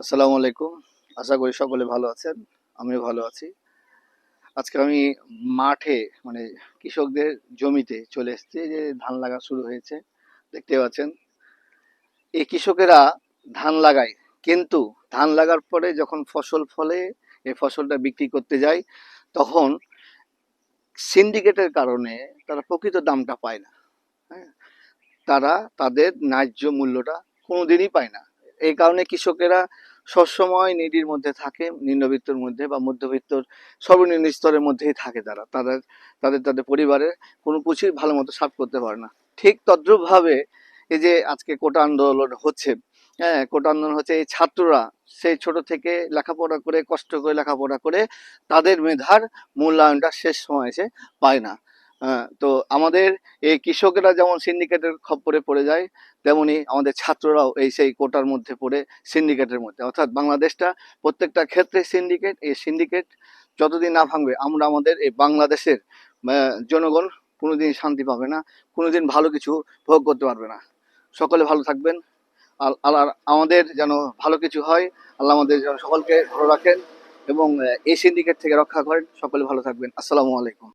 আসসালামু আলাইকুম। আশা করি সকলে ভালো আছেন, আমিও ভালো আছি। আজকে আমি মাঠে মানে কৃষকদের জমিতে চলে এসেছি যে ধান লাগা শুরু হয়েছে, দেখতে পাচ্ছেন। এই কৃষকেরা ধান লাগায়, কিন্তু ধান লাগার পরে যখন ফসল ফলে, এই ফসলটা বিক্রি করতে যায়, তখন সিন্ডিকেটের কারণে তারা প্রকৃত দামটা পায় না। হ্যাঁ তারা তাদের ন্যায্য মূল্যটা কোনোদিনই পায় না। এই কারণে কৃষকেরা সবসময় নিডির মধ্যে থাকে, নিম্নবিত্তর মধ্যে বা মধ্যবিত্তর সর্বনিম্ন স্তরের মধ্যেই থাকে তারা। তাদের তাদের তাদের পরিবারের কোনো কিছুই ভালো মতো সাফ করতে পারে না। ঠিক তদ্রুপভাবে এই যে আজকে কোটা আন্দোলন হচ্ছে হ্যাঁ কোটা আন্দোলন হচ্ছে, এই ছাত্ররা সেই ছোট থেকে লেখাপড়া করে, কষ্ট করে লেখাপড়া করে তাদের মেধার মূল্যায়নটা শেষ সময় এসে পায় না। তো আমাদের এই কৃষকেরা যেমন সিন্ডিকেটের খপ্পরে পড়ে যায়, তেমনি আমাদের ছাত্ররাও এই সেই কোটার মধ্যে পড়ে সিন্ডিকেটের মধ্যে। অর্থাৎ বাংলাদেশটা প্রত্যেকটা ক্ষেত্রে সিন্ডিকেট এই সিন্ডিকেট যতদিন না ভাঙবে, আমরা আমাদের এই বাংলাদেশের জনগণ কোনোদিন শান্তি পাবে না, কোনোদিন ভালো কিছু ভোগ করতে পারবে না। সকলে ভালো থাকবেন আর আল্লাহ আমাদের যেন ভালো কিছু হয়, আল্লাহ আমাদের যেন সকলকে ভালো রাখেন এবং এই সিন্ডিকেট থেকে রক্ষা করেন। সকলে ভালো থাকবেন। আসসালামু আলাইকুম।